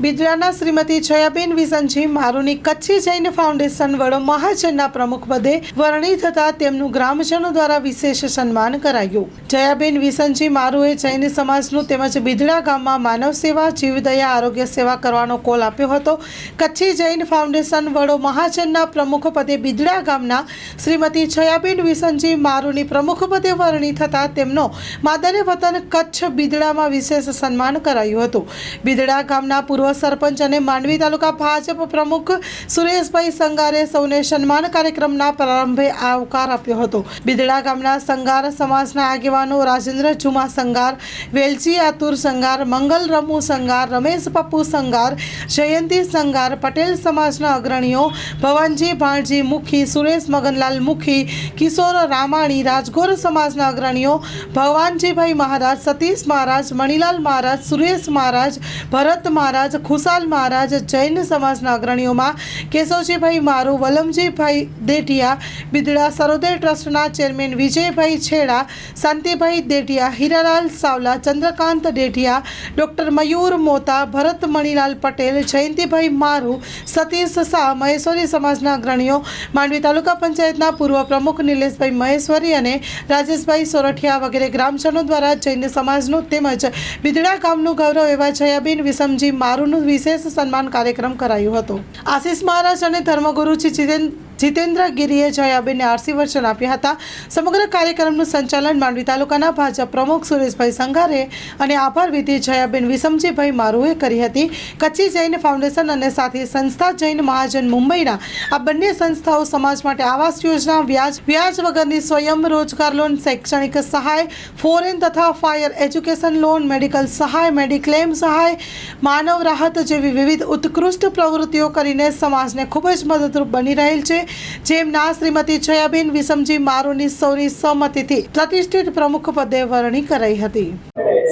બિદડાના શ્રીમતી છયાબેન વિસનજી મારુની કચ્છી જૈન ફાઉન્ડેશન વડો મહાજનના પ્રમુખ પદે વરણી થતાં તેમનું ગ્રામજનો દ્વારા વિશેષ સન્માન કરાયું. જયાબેન વિસનજી મારુએ જૈન સમાજનું તેમજ બિદડા ગામમાં માનવ સેવા, જીવદયા, આરોગ્ય સેવા કરવાનો કોલ આપ્યો હતો. કચ્છી જૈન ફાઉન્ડેશન વડો મહાજનના પ્રમુખ પદે બિદડા ગામના શ્રીમતી છયાબેન વિસનજી મારુની પ્રમુખ પદે વરણી થતાં તેમનો માદરે વતન કચ્છ બિદડામાં વિશેષ સન્માન કરાયું હતું. બિદડા ગામના પૂર્વ સરપંચ અને માંડવી તાલુકા ભાજપ પ્રમુખ સુરેશભાઈ સંગારે સૌને સન્માન કાર્યક્રમના પ્રારંભે આવકાર આપ્યો હતો. બિદડા ગામના સંગાર સમાજના આગેવાનો રાજેન્દ્ર જુમા સંગાર, વેલજી આતુર સંગાર, મંગલ રમુ સંગાર, રમેશ પપ્પુ સંગાર, જયંતી સંગાર, પટેલ સમાજના અગ્રણીઓ, ભવનજી ભાણજી મુખી, સુરેશ મગનલાલ મુખી, કિશોર રામાણી, રાજગોર સમાજના અગ્રણીઓ, ભવાનજીભાઈ મહારાજ, સતીશ મહારાજ, મણિલાલ મહારાજ, સુરેશ મહારાજ, ભરત મહારાજ ખુશાલ મહારાજ જૈન સમાજના અગ્રણીઓમાં કેશવજીભાઈ મારુ, વલમજીભાઈ દેઠિયા બિદડા સરોદય ટ્રસ્ટના ચેરમેન વિજયભાઈ છેડા, શાંતિભાઈ દેઠિયા હીરાલાલ સાવલા, ચંદ્રકાંત દેઠિયા ડૉક્ટર મયુર મોતા, ભરત મણિલાલ પટેલ, જયંતિભાઈ મારુ, સતીશ શાહ, મહેશ્વરી સમાજના અગ્રણીઓ, માંડવી તાલુકા પંચાયતના પૂર્વ પ્રમુખ નિલેશભાઈ મહેશ્વરી અને રાજેશભાઈ સોરઠિયા વગેરે ગ્રામજનો દ્વારા જૈન સમાજનું તેમજ બિદડા ગામનું ગૌરવ એવા જયાબેન વિસમજી મારુનું વિશેષ સન્માન કાર્યક્રમ કરાયું હતો. આશીષ મહારાજ અને ધર્મગુરુજી જીતેન જીતેન્દ્ર ગિરીએ જયાબેનને આરસી વચન આપ્યા હતા. સમગ્ર કાર્યક્રમનું સંચાલન માંડવી તાલુકાના ભાજપ પ્રમુખ સુરેશભાઈ સંઘારે અને આભાર વિધિ જયાબેન વિસમજીભાઈ મારુએ કરી હતી. કચ્છી જૈન ફાઉન્ડેશન અને સાથે સંસ્થા જૈન મહાજન મુંબઈના આ બંને સંસ્થાઓ સમાજ માટે આવાસ યોજના, વ્યાજ વ્યાજ વગરની સ્વયં રોજગાર લોન, શૈક્ષણિક સહાય, ફોરેન તથા ફાયર એજ્યુકેશન લોન, મેડિકલ સહાય, મેડિક્લેમ સહાય, માનવ રાહત જેવી વિવિધ ઉત્કૃષ્ટ પ્રવૃત્તિઓ કરીને સમાજને ખૂબ જ મદદરૂપ બની રહેલ છે. જેમના શ્રીમતી જયાબેન વિસમજી મારુની સૌની સહમતિથી પ્રતિષ્ઠિત પ્રમુખ પદે વરણી કરાઈ હતી.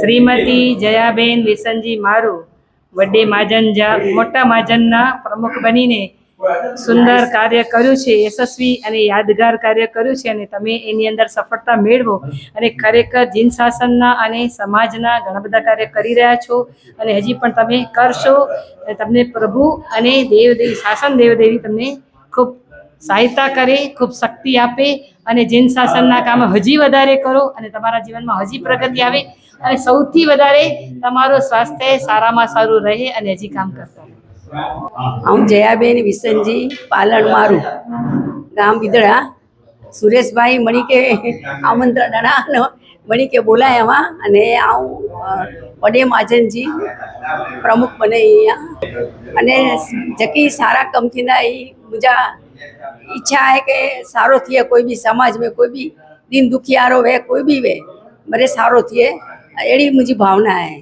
શ્રીમતી જયાબેન વિસનજી મારુ વડે માજન મોટા મહાજનના પ્રમુખ બનીને સુંદર કાર્ય કર્યું છે, યશસ્વી અને યાદગાર કાર્ય કર્યું છે અને તમે એની અંદર સફળતા મેળવો અને ખરેખર જીન શાસનના અને સમાજના ઘણા બધા કાર્ય કરી રહ્યા છો અને હજી પણ તમે કરશો તમને પ્રભુ અને દેવદેવી, શાસન દેવદેવી તમને ખૂબ સહાયતા કરે, ખૂબ શક્તિ આપે અને જૈન શાસનના કામ હજી વધારે કરો અને તમારા જીવનમાં હજી પ્રગતિ આવે અને સૌથી વધારે તમારું સ્વાસ્થ્ય સારામાં સારું રહે અને હજી કામ કરતા હું જયાબેન વિસનજી, પાલણ મારું. ગામ વિદળા સુરેશભાઈ મણિકે આમંત્રણ મણિકે બોલાય એમાં અને હું વડે માજનજી પ્રમુખ બને અહીંયા. અને જકી સારા કમથીના એ મુજા मुंहिंजा इच्छा आहे की सारो थिए कोई बि समाज में कोई बि दिन दुखियारो वे कोई बि वे मरे सारो थिए अहिड़ी मुंहिंजी भावना आहे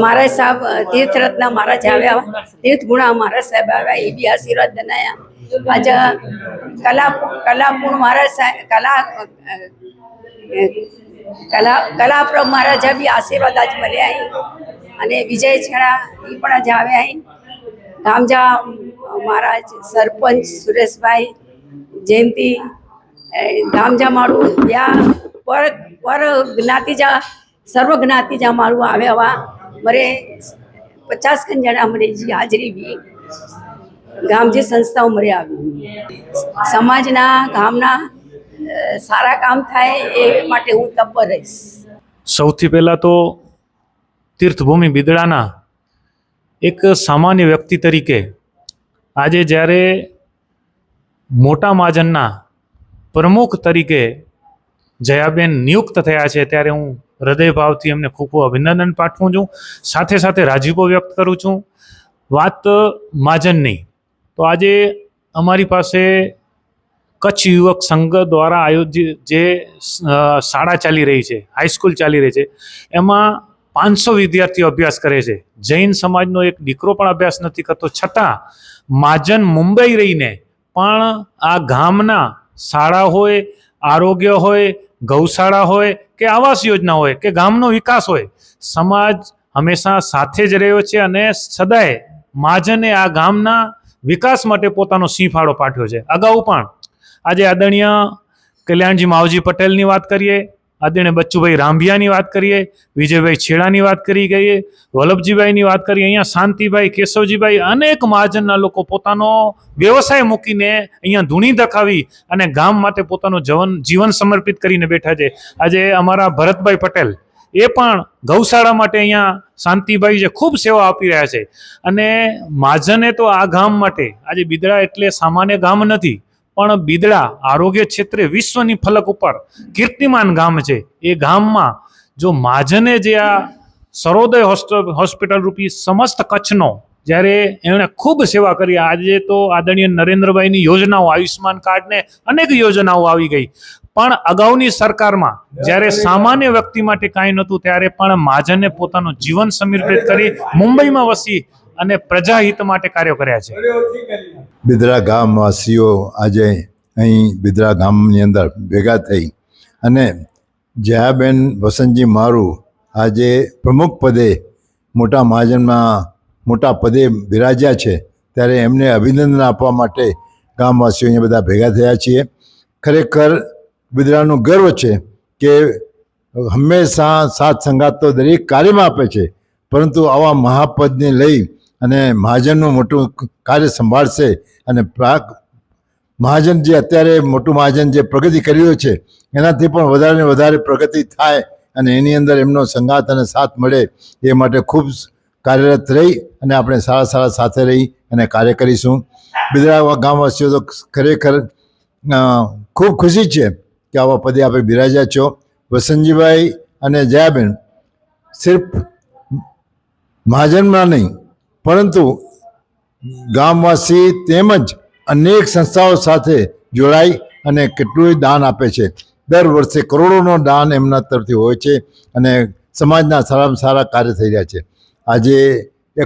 महाराज साहब तीर्थ रत्न महाराज આવ્યા तीर्थ गुणा महाराज साहेब આવ્યા એ બી આશીર્વાદ બનાયા આજે કલા કલાપૂર્ણ મહારાજ સાહેબ કલા અ, કલા કલાપ્રભ મહારાજા બી આશીર્વાદ આજ મળ્યા અહીં અને વિજય છેડા એ પણ આજે આવ્યા અહીં ગામજા મહારાજ સરપંચ સુરેશભાઈ જયંતી, એ ગામજા મારું યા પર પર જ્ઞાતિજા સર્વ જ્ઞાતિજા મારું આવ્યા મરે પચાસ ખન જણા મરે હાજરી બી ગામ જે સંસ્થાઓ મરે આવી. સમાજના, ગામના સારા કામ થાય એ માટે હું તત્પર રહીશ. સૌથી પહેલાં તો તીર્થભૂમિ બિદડાના એક સામાન્ય વ્યક્તિ તરીકે આજે જ્યારે મોટા મહાજનના પ્રમુખ તરીકે જયાબેન નિયુક્ત થયા છે, ત્યારે હું હૃદયભાવથી એમને ખૂબ ખૂબ અભિનંદન પાઠવું છું. સાથે સાથે રાજીપો વ્યક્ત કરું છું. વાત મહાજનની. તો આજે અમારી પાસે કચ્છ યુવક સંઘ દ્વારા આયોજિત જે શાળા ચાલી રહી છે હાઈસ્કૂલ ચાલી રહી છે, એમાં પાંચસો વિદ્યાર્થીઓ અભ્યાસ કરે છે. જૈન સમાજનો એક દીકરો પણ અભ્યાસ નથી કરતો. છતાં મહાજન મુંબઈ રહીને પણ આ ગામના શાળા હોય, આરોગ્ય હોય, ગૌશાળા હોય કે આવાસ યોજના હોય કે ગામનો વિકાસ હોય, સમાજ હંમેશા સાથે જ રહ્યો છે અને સદાય મહાજને આ ગામના વિકાસ માટે પોતાનો સિંહ ફાળો પાઠવ્યો છે. અગાઉ પણ આજે આદરણીય કલ્યાણજી માવજી પટેલની વાત કરીએ આદરણીય બચ્ચુભાઈ રાંભિયાની વાત કરીએ, વિજયભાઈ છેડાની વાત કરી ગઈએ, વલ્લભજીભાઈની વાત કરીએ, અહીંયા શાંતિભાઈ, કેશવજીભાઈ અનેક મહાજનના લોકો પોતાનો વ્યવસાય મૂકીને અહીંયા ધૂણી દખાવી અને ગામ માટે પોતાનું જવન, જીવન સમર્પિત કરીને બેઠા છે. આજે અમારા ભરતભાઈ પટેલ એ પણ ગૌશાળા માટે અહીંયા શાંતિભાઈ જે ખૂબ સેવા આપી રહ્યા છે. અને મહાજને તો આ ગામ માટે, આજે બિદડા એટલે સામાન્ય ગામ નથી પણ બિદડા આરોગ્ય ક્ષેત્રે વિશ્વની ફલક ઉપર કીર્તિમાન ગામ છે. એ ગામમાં જો મહાજને જે આ સરોદય હોસ્પિટલ રૂપી સમસ્ત કચ્છનો જ્યારે એમણે ખૂબ સેવા કરી, આજે તો આદરણીય નરેન્દ્રભાઈની યોજનાઓ, આયુષ્યમાન કાર્ડને અનેક યોજનાઓ આવી ગઈ. પણ અગાઉની સરકારમાં જ્યારે સામાન્ય વ્યક્તિ માટે કાંઈ નહોતું, ત્યારે પણ મહાજને પોતાનું જીવન સમર્પિત કરી મુંબઈમાં વસી અને પ્રજાહિત માટે કાર્યો કર્યા છે. બિદરા ગામવાસીઓ આજે અહીં બિદરા ગામની અંદર ભેગા થઈ અને જયાબેન વસંતજી મારું આજે પ્રમુખ પદે મોટા મહાજનમાં મોટા પદે બિરાજ્યા છે ત્યારે એમને અભિનંદન આપવા માટે ગામવાસીઓ અહીંયા બધા ભેગા થયા છીએ. ખરેખર બિદરાનો ગર્વ છે કે હંમેશા સાથ સંગાત તો દરેક કાર્યમાં આપે છે, પરંતુ આવા મહાપદને લઈ અને મહાજનનું મોટું કાર્ય સંભાળશે અને પ્રાગ મહાજન જે અત્યારે મોટું મહાજન જે પ્રગતિ કરી રહ્યો છે, એનાથી પણ વધારે વધારે પ્રગતિ થાય અને એની અંદર એમનો સંગાત અને સાથ મળે એ માટે ખૂબ કાર્યરત રહી અને આપણે સારા સારા સાથે રહી અને કાર્ય કરીશું. બિદરા ગામવાસીઓ તો ખરેખર ખૂબ ખુશી છે કે આવા પદે આપણે બિરાજ્યા છો. વસંતજીભાઈ અને જયાબેન, સિર્ફ મહાજનમાં નહીં પરંતુ ગામવાસી તેમજ અનેક સંસ્થાઓ સાથે જોડાઈ અને કેટલું દાન આપે છે. દર વર્ષે કરોડોનો દાન એમના તરફથી હોય છે અને સમાજના સારામાં સારા કાર્ય થઈ રહ્યા છે. આજે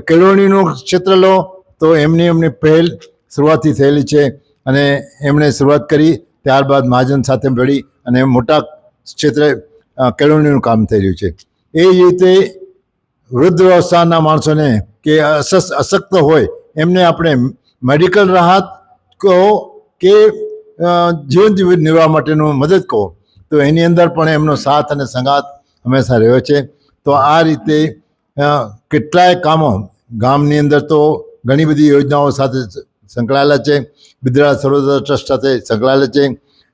કેળવણીનું ક્ષેત્ર લો તો એમની એમની પહેલ શરૂઆતથી થયેલી છે અને એમણે શરૂઆત કરી, ત્યારબાદ મહાજન સાથે મળી અને મોટા ક્ષેત્રે કેળવણીનું કામ થઈ રહ્યું છે. એ રીતે વૃદ્ધ અવસ્થાના માણસોને કે અશક્ત હોય, એમને આપણે મેડિકલ રાહત કહો કે જીવન જીવન નિર્વાહ માટેનું મદદ કહો, તો એની અંદર પણ એમનો સાથ અને સંગાત હંમેશા રહ્યો છે. તો આ રીતે કેટલાય કામો ગામની અંદર તો ઘણી બધી યોજનાઓ સાથે સંકળાયેલા છે. બિદરા સર્વોદય ટ્રસ્ટ સાથે સંકળાયેલા છે.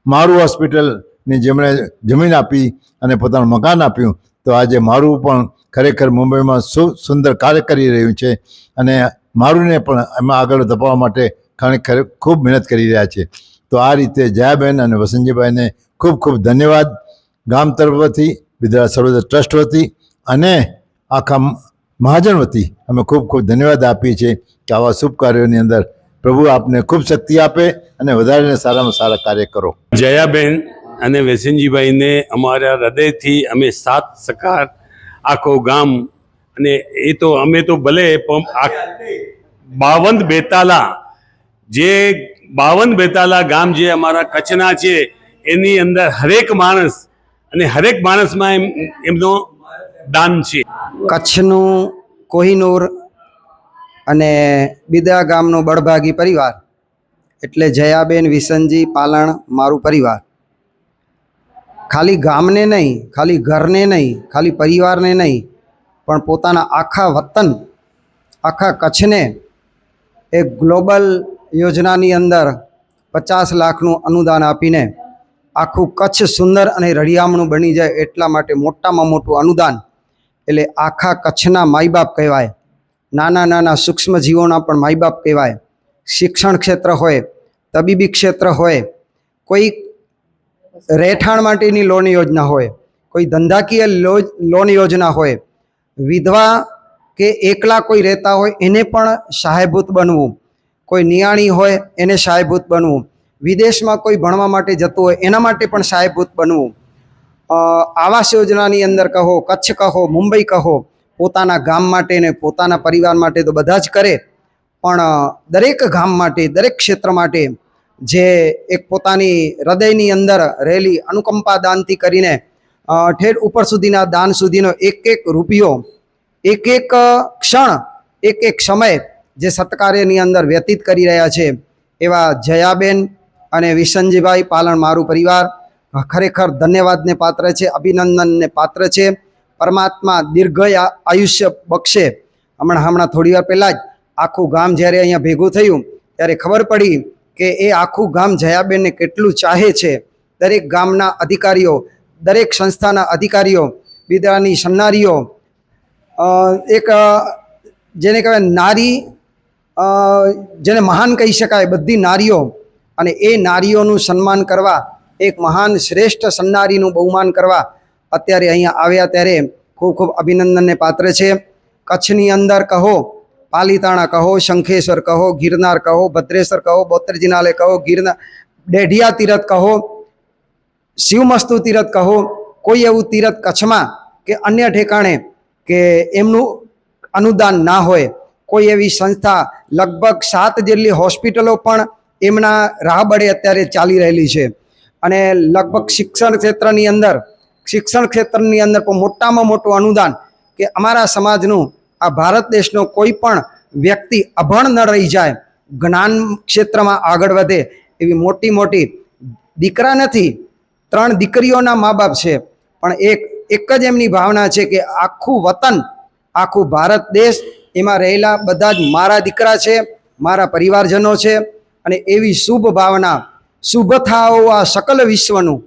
મારું હોસ્પિટલની જેમણે જમીન આપી અને પોતાનું મકાન આપ્યું, તો આજે મારું પણ ખરેખર મુંબઈમાં સુ, સુંદર કાર્ય કરી રહ્યું છે અને મારુંને પણ એમાં આગળ ધપાવવા માટે ખરેખર ખૂબ મહેનત કરી રહ્યા છે. તો આ રીતે જયાબેન અને વસંતજીભાઈને ખૂબ ખૂબ ધન્યવાદ. ગામ તરફથી વિદ્યા સર્વોદય ટ્રસ્ટ વતી અને આખા મહાજન વતી અમે ખૂબ ખૂબ ધન્યવાદ આપીએ છીએ કે આવા શુભ કાર્યોની અંદર પ્રભુ આપને ખૂબ શક્તિ આપે અને વધારે સારામાં સારા કાર્ય કરો. જયાબેન અને વેસનજીભાઈને અમારા હૃદયથી અમે સાત સકાર આખો ગામ અને એ તો અમે તો ભલે પણ બાવન બેતાલા, જે બાવન બેતાલા ગામ જે અમારા કચ્છના છે, એની અંદર હરેક માણસ અને હરેક માણસમાં એમ, એમનો દાન છે. કચ્છનું કોહિનૂર અને બિદા ગામનો બળભાગી પરિવાર, એટલે જયાબેન વિસનજી પાલણ મારું પરિવાર. ખાલી ગામને નહીં, ખાલી ઘરને નહીં, ખાલી પરિવારને નહીં, પણ પોતાના આખા વતન, આખા કચ્છને એક ગ્લોબલ યોજનાની અંદર પચાસ લાખનું અનુદાન આપીને આખું કચ્છ સુંદર અને રળિયામણું બની જાય એટલા માટે મોટામાં મોટું અનુદાન એટલે આખા કચ્છના માયબાપ કહેવાય. નાના નાના સૂક્ષ્મ જીવોના પણ માયબાપ કહેવાય. શિક્ષણ ક્ષેત્ર હોય, તબીબી ક્ષેત્ર હોય, કોઈ રહેઠાણ માટેની લોન યોજના હોય, કોઈ ધંધાકીય લોન યોજના હોય, વિધવા કે એકલા કોઈ રહેતા હોય એને પણ સહાયભૂત બનવું. કોઈ નિયાણી હોય એને સહાયભૂત બનવું. વિદેશમાં કોઈ ભણવા માટે જતું હોય એના માટે પણ સહાયભૂત બનવું. આવાસ યોજનાની અંદર કહો, કચ્છ કહો, મુંબઈ કહો, પોતાના ગામ માટે ને પોતાના પરિવાર માટે તો બધા જ કરે, પણ દરેક ગામ માટે, દરેક ક્ષેત્ર માટે જે એક પોતાની હૃદયની અંદર રહેલી અનુકંપા દાનથી કરીને ઠેર ઉપર સુધીના દાન સુધીનો એક એક રૂપિયો, એક એક ક્ષણ, એક એક સમય જે સત્કાર્યની અંદર વ્યતીત કરી રહ્યા છે, એવા જયાબેન અને વિશનજીભાઈ પાલણ મારું પરિવાર ખરેખર ધન્યવાદને પાત્ર છે, અભિનંદનને પાત્ર છે. પરમાત્મા દીર્ઘ આયુષ્ય બક્ષે. હમણાં હમણાં થોડી વાર પહેલાં જ આખું ગામ જ્યારે અહીંયા ભેગું થયું, ત્યારે ખબર પડી કે એ આખું ગામ જયાબેનને કેટલું ચાહે છે? દરેક ગામના અધિકારીઓ, દરેક સંસ્થાના અધિકારીઓ બિદરાની સન્નારીઓ એક જેને કહેવાય નારી જેને મહાન કહી શકાય બધી નારીઓ. અને એ નારીઓનું સન્માન કરવા, એક મહાન શ્રેષ્ઠ સન્નારીનું બહુમાન કરવા અત્યારે અહીંયા આવ્યા ત્યારે ખૂબ ખૂબ અભિનંદનને પાત્ર છે. કચ્છની અંદર કહો પાલીતાણા કહો, શંખેશ્વર કહો, ગિરનાર કહો, ભદ્રેશ્વર કહો બોત્રજીનાલય કહો, ગિરનાર, ડેઢિયા તીરથ કહો, શિવમસ્તુ તીરથ કહો, કોઈ એવું તીરથ કચ્છમાં કે અન્ય ઠેકાણે કે એમનું અનુદાન ના હોય, કોઈ એવી સંસ્થા, લગભગ સાત જેટલી હોસ્પિટલો પણ એમના રાહબળે અત્યારે ચાલી રહેલી છે. અને લગભગ શિક્ષણ ક્ષેત્રની અંદર, શિક્ષણ ક્ષેત્રની અંદર પણ મોટામાં મોટું અનુદાન કે અમારા સમાજનું આ ભારત દેશનો કોઈ પણ વ્યક્તિ અભણ ન રહી જાય, જ્ઞાન ક્ષેત્રમાં આગળ વધે એવી મોટી મોટી દીકરા નથી, ત્રણ દીકરીઓના મા બાપ છે. પણ એક એક જ એમની ભાવના છે કે આખું વતન, આખું ભારત દેશ એમાં રહેલા બધા જ મારા દીકરા છે, મારા પરિવારજનો છે અને એવી શુભ ભાવના, શુભ થાઓ આ સકલ વિશ્વનું,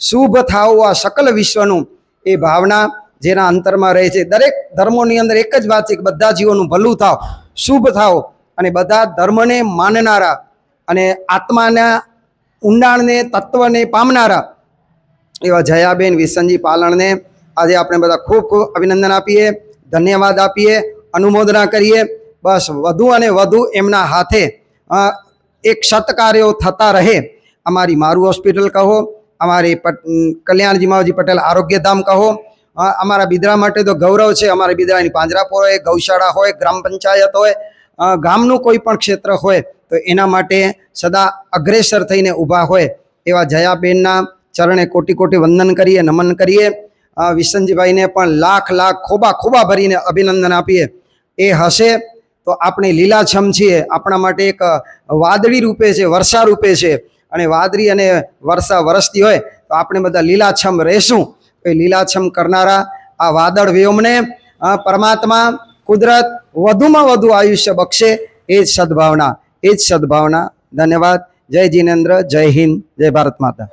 શુભ થાઓ આ સકલ વિશ્વનું એ ભાવના જેના અંતરમાં રહે છે. દરેક ધર્મોની અંદર એક જ વાત છે કે બધા જીવોનું ભલું થાવ, શુભ થાવ અને બધા ધર્મને માનનારા અને આત્માના ઊંડાણને, તત્વને પામનારા. એવા જયાબેન વિસનજી પાલણને આજે આપણે બધા ખૂબ ખૂબ અભિનંદન આપીએ, ધન્યવાદ આપીએ, અનુમોદના કરીએ. બસ વધુ અને વધુ એમના હાથે એક સત્કાર્યો થતા રહે. અમારી મારું હોસ્પિટલ કહો, અમારી પટ- કલ્યાણજી માવજી પટેલ આરોગ્યધામ કહો અમારા બિદરા માટે તો ગૌરવ છે. અમારા બિદરાની પાંજરાપોર હોય, ગૌશાળા હોય, ગ્રામ પંચાયત હોય ગામનું કોઈ પણ ક્ષેત્ર હોય, તો એના માટે સદા અગ્રેસર થઈને ઊભા હોય એવા જયાબેનના ચરણે કોટી કોટી વંદન કરીએ, નમન કરીએ. વિસનજીભાઈને પણ લાખ લાખ ખોબા ખોબા ભરીને અભિનંદન આપીએ. એ હશે તો આપણે લીલાછમ છીએ. આપણા માટે એક વાદળી રૂપે છે, વર્ષા રૂપે છે. અને વાદળી અને વર્ષા વરસતી હોય તો આપણે બધા લીલાછમ રહેશું. લીલાછમ કરનારા આ વાદળ વ્યોમને પરમાત્મા કુદરત વધુમાં વધુ આયુષ્ય બક્ષે, એ જ સદભાવના, એ જ સદભાવના. ધન્યવાદ. જય જીનેન્દ્ર. જય હિન્દ. જય ભારત માતા.